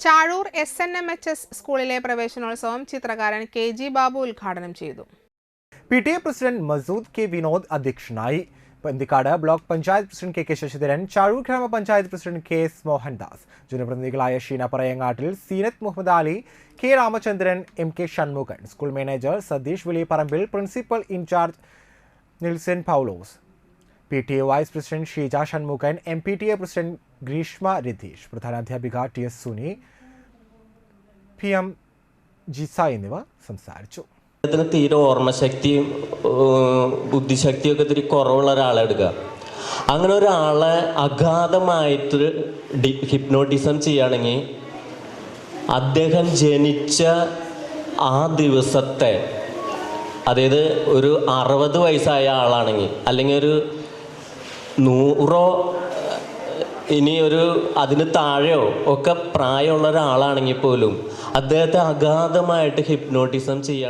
Chazhur S N M H S സ്കൂളിലെ പ്രവേശനോത്സവം ചിത്രകാരൻ കെ ജി ബാബു ഉദ്ഘാടനം ചെയ്തു. P T A president Masood K Vinod അധ്യക്ഷനായി. Panthikkad block panchayat president K K Sasidharan Chazhur ഗ്രാമപഞ്ചായത്ത് president K S Mohandas ജനപ്രതിനിധികളായ Sheena Parayangattil Seenath Muhammad Ali K Ramachandran M K Shanmukhan school manager Satheesh Vilipparambil principal in charge Nilson Paulose P A vice president Sheeja Shanmukhan M P T A president Greeshma Ratheesh പ്രധാനാധ്യാപിക T S Suni P M Jisa എന്നിവ സംസാരിച്ചു. അദ്ദേഹത്തിന് തീരെ ഓർമ്മശക്തിയും ഏഹ്, ബുദ്ധിശക്തിയും ഒക്കെ ഇത്തിരി കുറവുള്ള ഒരാളെ എടുക്കുക. അങ്ങനെ ഒരാളെ അഗാധമായിട്ട് ഹിപ്നോട്ടിസം ചെയ്യുകയാണെങ്കിൽ അദ്ദേഹം ജനിച്ച ആ ദിവസത്തെ അതായത് ഒരു അറുപത് വയസ്സായ ആളാണെങ്കിൽ അല്ലെങ്കിൽ ഒരു നൂറോ ഇനി ഒരു അതിന് താഴെയോ ഒക്കെ പ്രായമുള്ള ഒരാളാണെങ്കിൽ പോലും അദ്ദേഹത്തെ അഗാധമായിട്ട് ഹിപ്നോട്ടിസം ചെയ്യാൻ